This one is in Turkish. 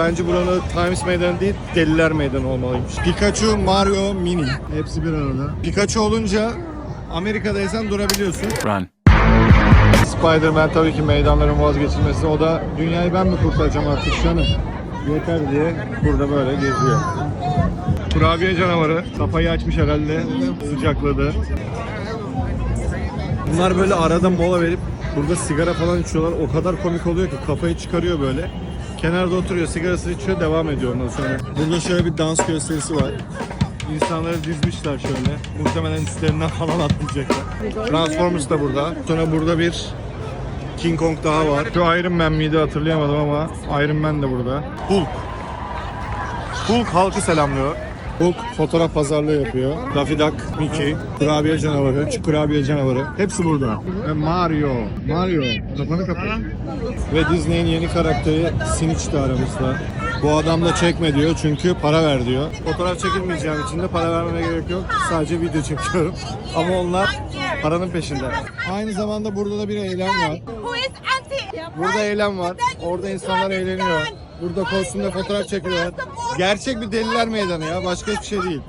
Bence buranın Times Meydanı değil, Deliler Meydanı olmalıymış. Pikachu, Mario, Mini. Hepsi bir arada. Pikachu olunca Amerika'daysan durabiliyorsun. Run. Spider-Man tabii ki meydanların vazgeçilmesi. O da dünyayı ben mi kurtaracağım artık canım? Yeter diye burada böyle geziyor. Kurabiye canavarı. Kafayı açmış herhalde. Sıcakladı. Bunlar böyle arada mola verip burada sigara falan içiyorlar. O kadar komik oluyor ki kafayı çıkarıyor böyle. Kenarda oturuyor, sigarasını içiyor, devam ediyor ondan sonra. Burada şöyle bir dans gösterisi var. İnsanları dizmişler şöyle. Muhtemelen üstlerinden falan atlayacaklar. Transformers da burada. Sonra burada bir King Kong daha var. Şu Iron Man miydi hatırlayamadım ama Iron Man de burada. Hulk. Hulk halkı selamlıyor. Hulk fotoğraf pazarlığı yapıyor. Daffy Duck, Mickey, kurabiye canavarı, Çiğ kurabiye canavarı. Hepsi burada. Ve Mario. Mario. Kafanı kapat. Ve Disney'in yeni karakteri Snitch de aramızda. Bu adam da çekme diyor çünkü para ver diyor. Fotoğraf çekilmeyeceğim için de para vermeme gerek yok. Sadece video çekiyorum. Ama onlar paranın peşinde. Aynı zamanda burada da bir eylem var. Burada eylem var. Orada insanlar eğleniyor. Burada kostümle fotoğraf çekiyorlar. Gerçek bir deliler meydanı ya. Başka hiçbir şey değil.